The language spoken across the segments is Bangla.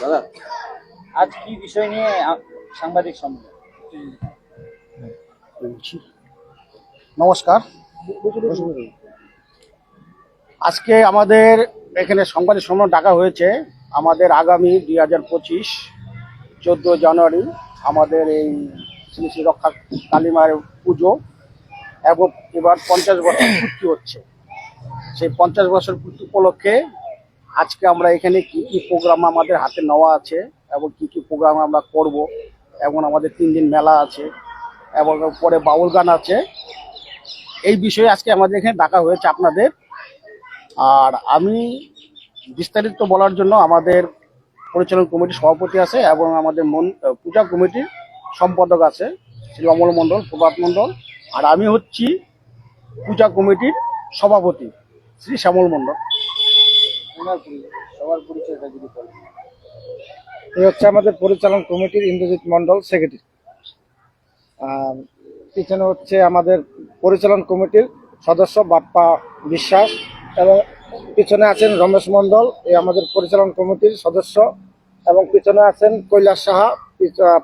দাদা, আজ কি বিষয় নিয়ে সাংবাদিক সম্মেলন? নমস্কার। আজকে আমাদের এখানে সংবাদের সম্মেলন ডাকা হয়েছে। আমাদের আগামী দুই হাজার পঁচিশ, চোদ্দ জানুয়ারি আমাদের এই শ্রী শ্রী রক্ষা কালীমায়ের পুজো এবং এবার পঞ্চাশ বছর পূর্তি হচ্ছে। সেই পঞ্চাশ বছর পূর্তি উপলক্ষে আজকে আমরা এখানে কি কি প্রোগ্রাম আমাদের হাতে নেওয়া আছে এবং কি কি প্রোগ্রাম আমরা করব এবং আমাদের তিন দিন মেলা আছে এবং পরে বাউল গান আছে। এই বিষয়ে আজকে আমাদের এখানে ডাকা হয়েছে আপনাদের। আর আমি বিস্তারিত বলার জন্য আমাদের পরিচালন কমিটির সভাপতি আছে এবং আমাদের মন পূজা কমিটির সম্পাদক আছে, শ্রী অমল মণ্ডল, প্রভাত মণ্ডল। আর আমি হচ্ছি পূজা কমিটির সভাপতি, শ্রী শ্যামল মণ্ডল। সবার পরিচয়টা যদি বলেন। এই হচ্ছে আমাদের পরিচালন কমিটির ইন্দ্রজিৎ মন্ডল সেক্রেটারি। আর পিছনে হচ্ছে আমাদের পরিচালন কমিটির সদস্য বাপ্পা বিশ্বাস এবং পিছনে আছেন রমেশ মন্ডল এই আমাদের পরিচালন কমিটির সদস্য এবং পিছনে আছেন কৈলাস সাহা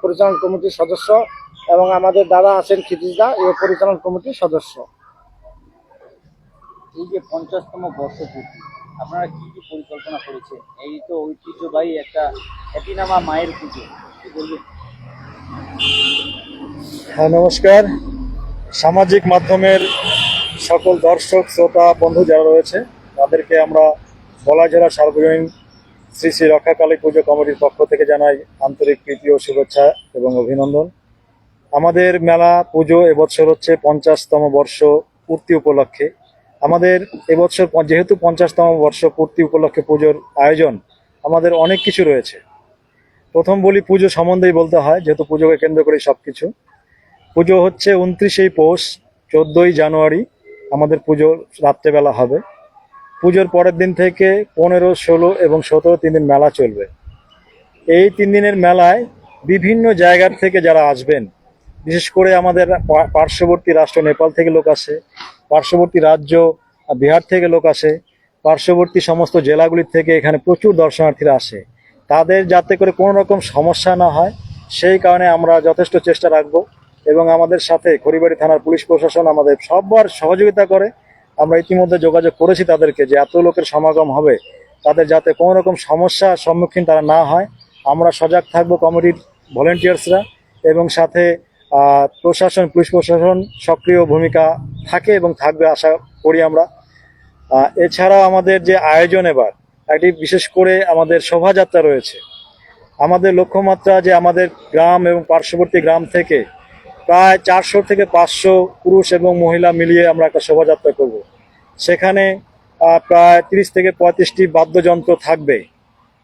পরিচালন কমিটির সদস্য এবং আমাদের দাদা আছেন ক্ষিতিশদা এই পরিচালন কমিটির সদস্য। এই যে পঞ্চাশতম বর্ষপূর্তি আপনারা কি কি পরিকল্পনা করেছেন এই তো ঐতিহ্যবাহী একটা খ্যাতিনামা মায়ের পুজো। কি বলবেন? হ্যাঁ নমস্কার। সামাজিক মাধ্যমের সকল দর্শক, শ্রোতা, বন্ধু যারা রয়েছে, তাদেরকে আমরা বলা জেলা সার্বজনীন শ্রী শ্রী রক্ষাকালী পুজো কমিটির পক্ষ থেকে জানাই আন্তরিক প্রীতি ও শুভেচ্ছা এবং অভিনন্দন। আমাদের মেলা পুজো এবছর হচ্ছে পঞ্চাশতম বর্ষ পূর্তি উপলক্ষে। আমাদের এবছর যেহেতু পঞ্চাশতম বর্ষ পূর্তি উপলক্ষে পুজোর আয়োজন, আমাদের অনেক কিছু রয়েছে। প্রথম বলি পুজো সম্বন্ধেই বলতে হয়, যেহেতু পুজোকে কেন্দ্র করে সব কিছু পুজো হচ্ছে উনত্রিশেই পৌষ, চোদ্দোই জানুয়ারি, আমাদের পুজো রাত্রেবেলা হবে। পুজোর পরের দিন থেকে পনেরো, ষোলো এবং সতেরো তিন দিন মেলা চলবে। এই তিন দিনের মেলায় বিভিন্ন জায়গার থেকে যারা আসবেন, বিশেষ করে আমাদের পার্শ্ববর্তী রাষ্ট্র নেপাল থেকে লোক আসে পার্শ্ববর্তী রাজ্য, বিহার থেকে লোক আসে। পার্শ্ববর্তী সমস্ত জেলাগুলির থেকে এখানে প্রচুর দর্শনার্থীরা আসে। তাদের যাতে করে কোনো রকম সমস্যা না হয়, সেই কারণে আমরা যথেষ্ট চেষ্টা রাখব এবং আমাদের সাথে খড়িবাড়ি থানার পুলিশ প্রশাসন আমাদের সববার সহযোগিতা করে। আমরা ইতিমধ্যে যোগাযোগ করেছি তাদেরকে যে এত লোকের সমাগম হবে, তাদের যাতে কোনো রকম সমস্যার সম্মুখীন তারা না হয়। আমরা সজাগ থাকব কমিটির ভলেন্টিয়ার্সরা এবং সাথে প্রশাসন, পুলিশ প্রশাসন সক্রিয় ভূমিকা থাকে এবং থাকবে, আশা করি আমরা। এছাড়াও আমাদের যে আয়োজন এবার, একটি বিশেষ করে আমাদের শোভাযাত্রা রয়েছে। আমাদের লক্ষ্যমাত্রা যে আমাদের গ্রাম এবং পার্শ্ববর্তী গ্রাম থেকে প্রায় চারশো থেকে পাঁচশো পুরুষ এবং মহিলা মিলিয়ে আমরা একটা শোভাযাত্রা করব। সেখানে প্রায় তিরিশ থেকে পঁয়ত্রিশটি বাদ্যযন্ত্র থাকবে।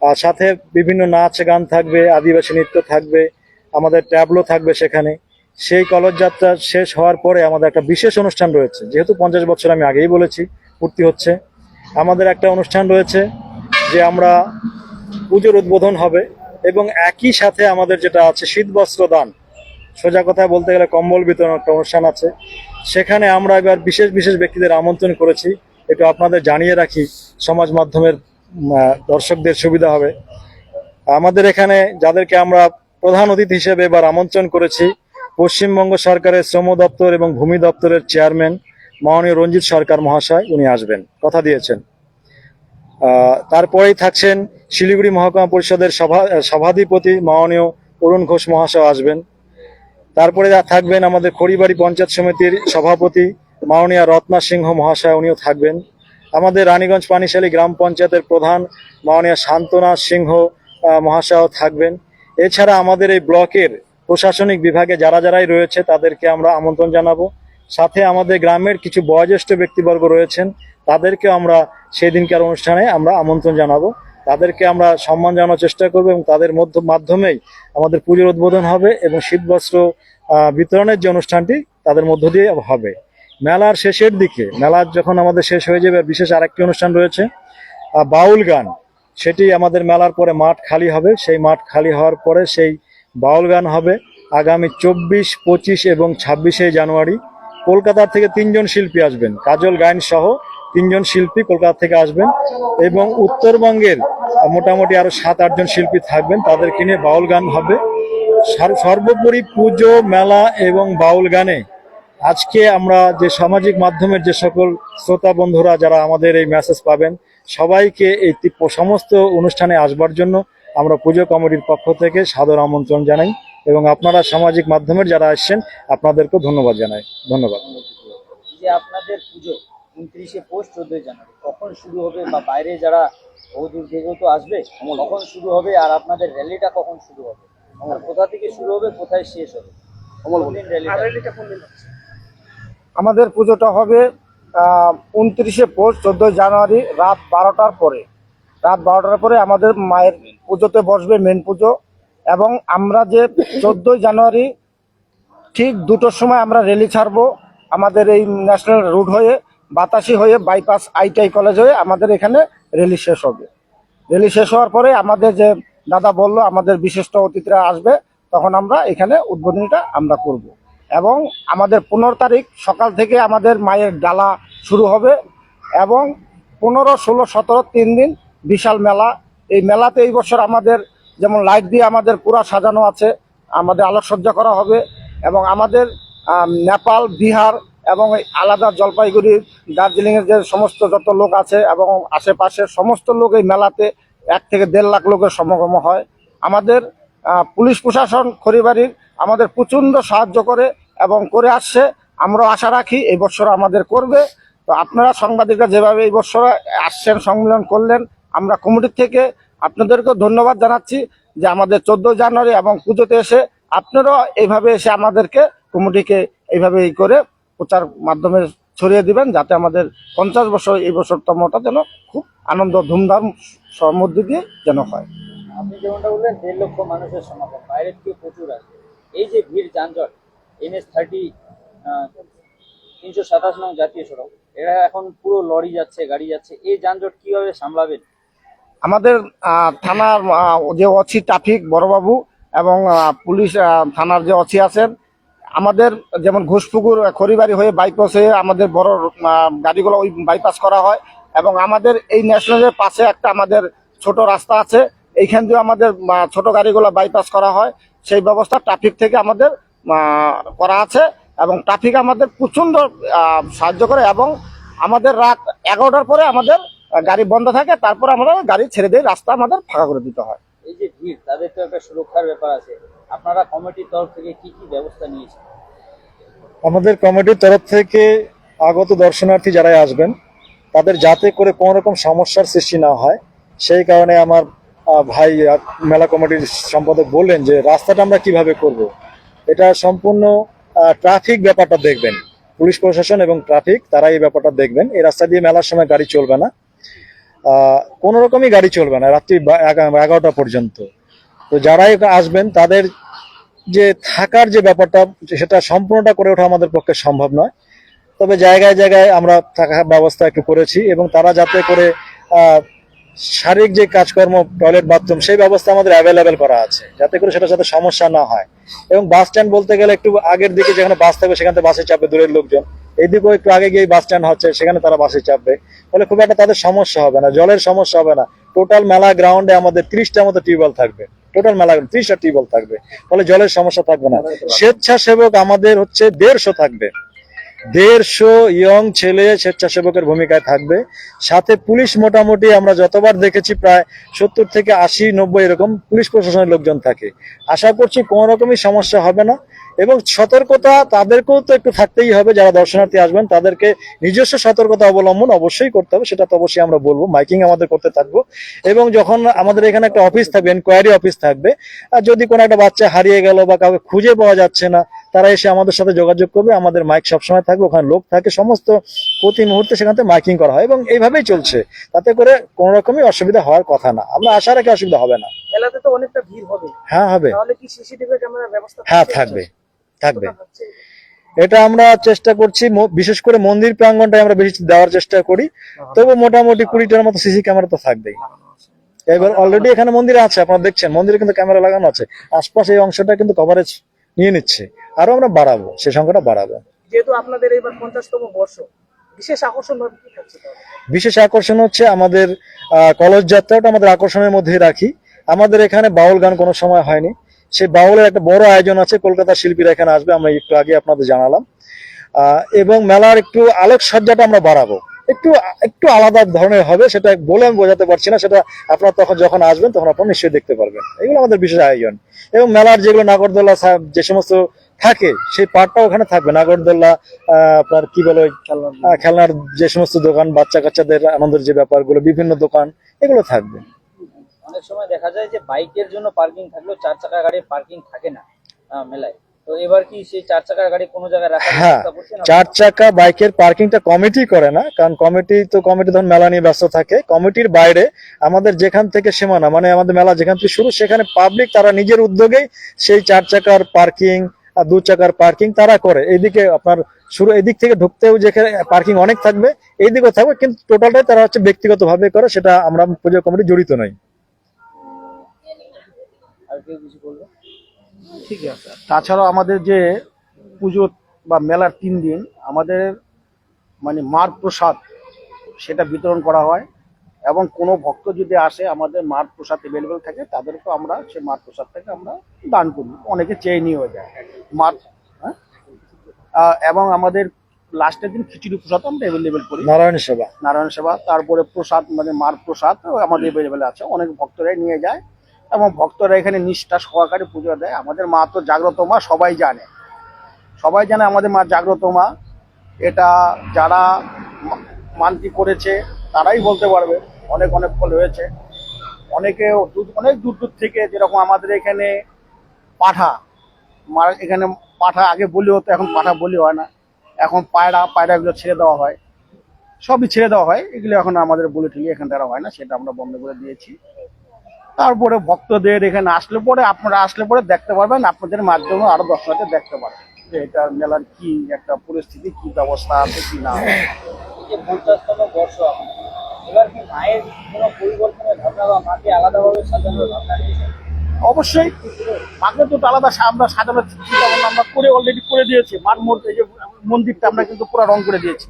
আর সাথে বিভিন্ন নাচ গান থাকবে, আদিবাসী নৃত্য থাকবে, আমাদের ট্যাবলো থাকবে সেখানে। সেই কলসযাত্রা শেষ হওয়ার পরে আমাদের একটা বিশেষ অনুষ্ঠান রয়েছে। যেহেতু পঞ্চাশ বছর আমি আগেই বলেছি, পূর্তি হচ্ছে। আমাদের একটা অনুষ্ঠান রয়েছে যে আমরা পুজোর উদ্বোধন হবে এবং একই সাথে আমাদের যেটা আছে শীত বস্ত্র দান। সোজা কথা বলতে গেলে কম্বল বিতরণ একটা অনুষ্ঠান আছে। সেখানে আমরা এবার বিশেষ বিশেষ ব্যক্তিদের আমন্ত্রণ করেছি। একটু আপনাদের জানিয়ে রাখি, সমাজ মাধ্যমের দর্শকদের সুবিধা হবে। আমাদের এখানে যাদেরকে আমরা প্রধান অতিথি হিসেবে এবার আমন্ত্রণ করেছি পশ্চিমবঙ্গ সরকারের শ্রম দপ্তর এবং ভূমি দপ্তরের চেয়ারম্যান মাননীয় রঞ্জিত সরকার মহাশয়, উনি আসবেন, কথা দিয়েছেন। তারপরেই থাকছেন শিলিগুড়ি মহকুমা পরিষদের সভা, সভাধিপতি মাননীয় অরুণ ঘোষ মহাশয় আসবেন। তারপরে থাকবেন আমাদের খড়িবাড়ি পঞ্চায়েত সমিতির সভাপতি মাননীয় রত্না সিংহ মহাশয়, উনিও থাকবেন। আমাদের রানীগঞ্জ পানিশালী গ্রাম পঞ্চায়েতের প্রধান মাননীয় শান্তনা সিংহ মহাশয়ও থাকবেন। এছাড়া আমাদের এই ব্লকের প্রশাসনিক বিভাগে যারা যারাই রয়েছে তাদেরকে আমরা আমন্ত্রণ জানাব। সাথে আমাদের গ্রামের কিছু বয়োজ্যেষ্ঠ ব্যক্তিবর্গ রয়েছেন তাদেরকে আমরা সেই দিনকার অনুষ্ঠানে আমরা আমন্ত্রণ জানাব। তাদেরকে আমরা সম্মান জানানোর চেষ্টা করব এবং তাদের মধ্য মাধ্যমেই আমাদের পুজোর উদ্বোধন হবে এবং শীতবস্ত্র বিতরণের যে অনুষ্ঠানটি তাদের মধ্য দিয়ে হবে। মেলার শেষের দিকে, মেলা যখন আমাদের শেষ হয়ে যাবে, বিশেষ আরেকটি অনুষ্ঠান রয়েছে বাউল গান। সেটি আমাদের মেলার পরে মাঠ খালি হবে। সেই মাঠ খালি হওয়ার পরে সেই বাউল গান হবে আগামী চব্বিশ, পঁচিশ এবং ছাব্বিশে জানুয়ারি। কলকাতার থেকে তিনজন শিল্পী আসবেন। কাজল গায়ন সহ তিনজন শিল্পী কলকাতা থেকে আসবেন এবং উত্তরবঙ্গের মোটামুটি আরও সাত আটজন শিল্পী থাকবেন। তাদেরকে নিয়ে বাউল গান হবে। সার- সর্বোপরি পুজো, মেলা এবং বাউল গানে আজকে আমরা যে সামাজিক মাধ্যমের যে সকল শ্রোতা বন্ধুরা যারা আমাদের এই মেসেজ পাবেন, সবাইকে এই সমস্ত অনুষ্ঠানে আসবার জন্য আমরা পুজো কমিটির পক্ষ থেকে সাদর আমন্ত্রণ জানাই এবং আপনারা সামাজিক মাধ্যমের যারা আসছেন আপনাদেরকেও ধন্যবাদ জানাই। ধন্যবাদ। যে আপনাদের পুজো উনত্রিশে পৌষ চোদ্দই জানুয়ারি কখন শুরু হবে বা বাইরে যারা বহুদূর থেকেও তো আসবে কখন শুরু হবে আর আপনাদের র্যালিটা কখন শুরু হবে? আর কোথা থেকে শুরু হবে কোথায় শেষ হবে? আমাদের পুজোটা হবে উনত্রিশে পৌষ চোদ্দোই জানুয়ারি রাত বারোটার পরে। রাত বারোটার পরে আমাদের মায়ের পুজোতে বসবে মেন পুজো। এবং আমরা যে চোদ্দোই জানুয়ারি ঠিক দুটোর সময় আমরা র্যালি ছাড়বো আমাদের এই ন্যাশনাল রুট হয়ে, বাতাসি হয়ে বাইপাস আইটিআই কলেজ হয়ে আমাদের এখানে র্যালি শেষ হবে। র্যালি শেষ হওয়ার পরে আমাদের যে দাদা বলল, আমাদের বিশিষ্ট অতিথিরা আসবে, তখন আমরা এখানে উদ্বোধনীটা আমরা করব। এবং আমাদের পনেরো তারিখ সকাল থেকে আমাদের মায়ের ডালা শুরু হবে এবং পনেরো, ষোলো, সতেরো তিন দিন বিশাল মেলা এই মেলাতে এই বছর আমাদের যেমন লাইট দিয়ে আমাদের পুরা সাজানো আছে, আমাদের আলোকসজ্জা করা হবে এবং আমাদের নেপাল, বিহার এবং আলাদা জলপাইগুড়ি দার্জিলিংয়ের যে সমস্ত যত লোক আছে এবং আশেপাশের সমস্ত লোক এই মেলাতে এক থেকে দেড় লাখ লোকের সমাগম হয়। আমাদের পুলিশ প্রশাসন খড়িবাড়ির আমাদের প্রচণ্ড সাহায্য করে এবং করে আসছে। আমরা আশা রাখি এই বছর আমাদের করবে। তো আপনারা সাংবাদিকরা যেভাবে এই বছর আসছেন সম্মেলন করলেন আমরা কমিটির থেকে আপনাদেরকেও ধন্যবাদ জানাচ্ছি যে আমাদের চোদ্দ জানুয়ারি এবং পুজোতে এসে আপনারাও এইভাবে এসে আমাদেরকে কমিটিকে এইভাবে এই করে প্রচার মাধ্যমে ছড়িয়ে দিবেন, যাতে আমাদের পঞ্চাশ বছর, এই বছরতমটা যেন খুব আনন্দ, ধুমধাম মধ্যে দিয়ে যেন হয়। আপনি যেমনটা বললেন, দেড় লক্ষ মানুষের সমাগম বাইরের থেকে প্রচুর আসবে এই যে ভিড়, যানজট, এনএস থার্টি তিনশো সাতাশ নং জাতীয় সড়ক, এরা এখন পুরো লরি যাচ্ছে, গাড়ি যাচ্ছে, এই যানজট কীভাবে সামলাবেন? আমাদের থানার যে অছি ট্রাফিক বড়বাবু এবং পুলিশ থানার যে অছি আছেন, আমাদের যেমন ঘোষপুকুর খড়িবাড়ি হয়ে বাইপাস হয়ে আমাদের বড় গাড়িগুলো ওই বাইপাস করা হয় এবং আমাদের এই ন্যাশনালের পাশে একটা আমাদের ছোট রাস্তা আছে। এইখান দিয়ে আমাদের ছোট গাড়িগুলো বাইপাস করা হয়। সেই ব্যবস্থা ট্রাফিক থেকে আমাদের করা আছে এবং ট্রাফিক আমাদের প্রচণ্ড সাহায্য করে এবং আমাদের রাত এগারোটার পরে আমাদের গাড়ি বন্ধ থাকে তারপর আমরা গাড়ি ছেড়ে দিয়ে রাস্তা আমাদের ফাঁকা করে দিতে হয়। এই যে ভিড় তাদের তো একটা সুরক্ষার ব্যাপার আছে। আপনারা কমিটির তরফ থেকে কি কি ব্যবস্থা নিয়েছেন? আমাদের কমিটির তরফ থেকে আগত দর্শনার্থী যারা আসবেন তাদের যাতে করে কোনো রকম সমস্যার সৃষ্টি না হয় সেই কারণে আমার ভাই মেলা কমিটির সম্পাদক বললেন যে রাস্তাটা আমরা কীভাবে করব। এটা সম্পূর্ণ ট্রাফিক ব্যাপারটা দেখবেন। পুলিশ প্রশাসন এবং ট্রাফিক তারা এই ব্যাপারটা দেখবেন। এই রাস্তা দিয়ে মেলার সময় গাড়ি চলবে না। কোনো রকমই গাড়ি চলবে না রাত্রি এগারোটা পর্যন্ত। তো যারাই আসবেন, তাদের যে থাকার যে ব্যাপারটা, সেটা সম্পূর্ণটা করে ওঠা আমাদের পক্ষে সম্ভব নয়। তবে জায়গায় জায়গায় আমরা থাকার ব্যবস্থা একটু করেছি এবং তারা যাতে করে শারীরিক যে কাজকর্ম টয়লেট বাথরুম সেই ব্যবস্থা আমাদের অ্যাভেলেবেল করা আছে, যাতে করে সেটা যাতে সমস্যা না হয়। এবং বাস স্ট্যান্ড বলতে গেলে একটু আগের দিকে যেখানে বাস থাকবে, সেখানে তো বাসে চাপবে দূরের লোকজন। এইদিকেও একটু আগে গিয়ে বাস স্ট্যান্ড হচ্ছে, সেখানে তারা বাসে চাপবে। ফলে খুব একটা তাদের সমস্যা হবে না, জলের সমস্যা হবে না। টোটাল মেলা গ্রাউন্ডে আমাদের ত্রিশটা মতো টিউবওয়েল থাকবে। টোটাল মেলা ত্রিশটা টিউবওয়েল থাকবে। ফলে জলের সমস্যা থাকবে না। স্বেচ্ছাসেবক আমাদের হচ্ছে দেড়শো থাকবে। দেড়শো ইয়ং ছেলে স্বেচ্ছাসেবকের ভূমিকায় থাকবে। সাথে পুলিশ মোটামুটি আমরা যতবার দেখেছি প্রায় সত্তর থেকে আশি, নব্বই এরকম পুলিশ প্রশাসনের লোকজন থাকে। আশা করছি কোনো রকমই সমস্যা হবে না এবং সতর্কতা তাদেরকেও তো একটু থাকতেই হবে, যারা দর্শনার্থী আসবেন তাদেরকে নিজস্ব সতর্কতা অবলম্বন অবশ্যই করতে হবে, সেটা তো অবশ্যই আমরা বলব, মাইকিং আমাদের করতে থাকব। এবং যখন আমাদের এখানে একটা অফিস থাকবে এনকোয়ারি অফিস থাকবে, আর যদি কোনো একটা বাচ্চা হারিয়ে গেল বা কাউকে খুঁজে পাওয়া যাচ্ছে না তারা এসে আমাদের সাথে যোগাযোগ করবে আমাদের মাইক সবসময় থাকবে ওখানে লোক থাকে সমস্ত প্রতি মুহূর্তে সেখান থেকে মাইকিং করা হয় এবং এইভাবেই চলছে। তাতে করে কোনো রকমই অসুবিধা হওয়ার কথা না। আমরা আশা রাখি অসুবিধা হবে না। মেলাতে তো অনেকটা ভিড় হবে। হ্যাঁ হবে। তাহলে কি সিসিটিভি ক্যামেরার ব্যবস্থা হ্যাঁ থাকবে থাকবে। এটা আমরা চেষ্টা করছি বিশেষ করে মন্দির প্রাঙ্গণটায় আমরা বেশি দেওয়ার চেষ্টা করি। তবু মোটামুটি কুড়িটার মতো সিসি ক্যামেরা তো থাকবেই। এবার অলরেডি এখানে মন্দির আছে আপনারা দেখছেন মন্দিরে কিন্তু ক্যামেরা লাগানো আছে। আশপাশে এই অংশটা কিন্তু কভারেজ নিয়ে নিচ্ছে। আরও আমরা বাড়াবো সে সংখ্যাটা বাড়াবো। যেহেতু আপনাদের এইবার পঞ্চাশতম বর্ষ বিশেষ আকর্ষণ? বিশেষ হচ্ছে আমাদের কলস যাত্রাটা আমাদের আকর্ষণের মধ্যে রাখি। আমাদের এখানে বাউল গান কোনো সময় হয়নি। সেই বাউলের একটা বড় আয়োজন আছে কলকাতার শিল্পীরা এখানে আসবে আমরা একটু আগে আপনাদের জানালাম। এবং মেলার একটু আলোকসজ্জাটা আমরা বাড়াবো। একটু একটু আলাদা ধরনের হবে সেটা বলে আমি বোঝাতে পারছি না সেটা আপনারা তখন যখন আসবেন তখন আপনারা নিশ্চয়ই দেখতে পারবেন। এগুলো আমাদের বিশেষ আয়োজন। এবং মেলার যেগুলো নাগরদোল্লা সা- যে সমস্ত থাকে সেই পার্টটা ওখানে থাকবে। নাগরদোল্লা আপনার কি বলে খেলনার যে সমস্ত দোকান বাচ্চা কাচ্চাদের আনন্দের যে ব্যাপারগুলো বিভিন্ন দোকান এগুলো থাকবে। অনেক সময় দেখা যায় যে বাইকের জন্য পার্কিং থাকলেও চার চাকা গাড়ির পার্কিং থাকে না মেলায়। তো এবার কি সেই চার চাকার গাড়ি কোনো জায়গায় হ্যাঁ? চার চাকা বাইকের পার্কিংটা কমিটি করে না কারণ কমিটি তো কমিটি ধরুন মেলা নিয়ে ব্যস্ত থাকে। কমিটির বাইরে আমাদের যেখান থেকে সীমানা মানে আমাদের মেলা যেখান থেকে শুরু সেখানে পাবলিক তারা নিজের উদ্যোগেই সেই চার চাকার পার্কিং দু চাকার পার্কিং তারা করে। এইদিকে আপনার শুরু এদিক থেকে ঢুকতেও যেখানে পার্কিং অনেক থাকবে এইদিকেও থাকবে, কিন্তু টোটালটাই তারা হচ্ছে ব্যক্তিগত ভাবে করে, সেটা আমরা পুজো কমিটি জড়িত নই ঠিক আছে। তাছাড়াও আমাদের যে পুজো বা মেলার তিন দিন, আমাদের মানে মার প্রসাদ, সেটা বিতরণ করা হয়। এবং কোনো ভক্ত যদি আসে আমাদের মার প্রসাদ অ্যাভেলেবেল থাকে তাদেরকে আমরা সেই মার প্রসাদটাকে আমরা দান করি। অনেকে চেয়ে নিয়েও যায়। মার হ্যাঁ? এবং আমাদের লাস্টের দিন খিচুড়ি প্রসাদ আমরা অ্যাভেলেবেল করি। নারায়ণ সেবা। নারায়ণ সেবা তারপরে প্রসাদ মানে মার প্রসাদ আমাদের অ্যাভেলেবেল আছে। অনেক ভক্তরাই নিয়ে যায় এবং ভক্তরা এখানে নিষ্ঠা সহকারে পুজো দেয়। আমাদের মা তো জাগ্রত মা সবাই জানে। সবাই জানে আমাদের মা জাগ্রত মা। এটা যারা মানতি করেছে তারাই বলতে পারবে। অনেক অনেক ফল হয়েছে। অনেকে অনেক দূর দূর থেকে যেরকম আমাদের এখানে পাঠা এখানে পাঠা, আগে বলি হতো, এখন পাঠা বলি হয় না। এখন পায়রা, পায়রাগুলো ছেড়ে দেওয়া হয়। সবই ছেড়ে দেওয়া হয়। এগুলো এখন আমাদের বলে ঠেলে এখান দ্বারা হয় না, সেটা আমরা বন্ধ করে দিয়েছি। তারপরে ভক্তদের এখানে আসলে পরে আপনারা আসলে পরে দেখতে পারবেন, আপনাদের মাধ্যমে আরও দর্শনার্থী দেখতে পারবেন যে এটা মেলার কি একটা পরিস্থিতি, কি ব্যবস্থা আছে কি না অবশ্যই, মাকে তো আলাদা আমরা সাজানোর চিন্তা ভাবনা আমরা করে অলরেডি করে দিয়েছি। মাঠ মধ্যে যে মন্দিরটা আমরা কিন্তু পুরো রং করে দিয়েছি।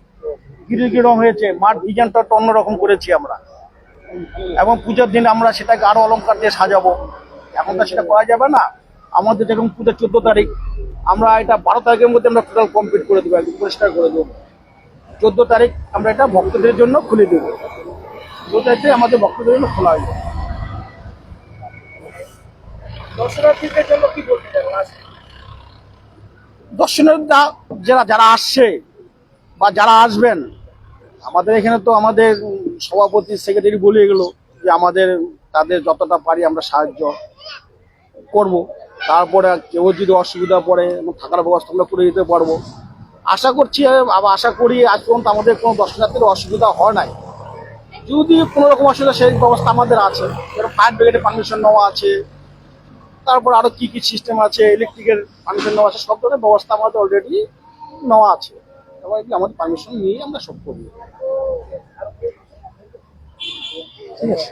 গিরি গিরি রং হয়েছে মাঠ ডিজাইনটা অন্যরকম করেছি আমরা। এবং পুজোর দিন আমরা সেটাকে আরও অলংকার দিয়ে সাজাবো। এখন তো সেটা করা যাবে না। আমাদের যেরকম পুজোর চোদ্দ তারিখ। আমরা এটা বারো তারিখের মধ্যে আমরা টোটাল কমপ্লিট করে দেবো পরিষ্কার করে দেবো। চোদ্দ তারিখ আমরা এটা ভক্তদের জন্য খুলে দেবো। তারিখে আমাদের ভক্তদের জন্য খোলা হয়ে যাবে দর্শনার্থীদের জন্য কি বলতে দর্শনার্থীরা যারা যারা আসছে বা যারা আসবেন আমাদের এখানে তো আমাদের সভাপতি সেক্রেটারি বলে গেলো যে আমাদের তাদের যতটা পারি আমরা সাহায্য করব। তারপরে কেউ যদি অসুবিধা পড়ে থাকার ব্যবস্থা আমরা করে দিতে পারব। আশা করছি আশা করি আজ পর্যন্ত আমাদের কোনো দর্শনার্থীর অসুবিধা হয় নাই। যদি কোনো রকম অসুবিধা, সেই ব্যবস্থা আমাদের আছে। যেরকম ফায়ার ব্রিগেডের পারমিশন নেওয়া আছে। তারপর আরও কি কি সিস্টেম আছে ইলেকট্রিকের পারমিশন নেওয়া আছে, সব ধরনের ব্যবস্থা আমাদের অলরেডি নেওয়া আছে। এবং আমাদের পারমিশন নিয়ে আমরা সব করি। ঠিক আছে?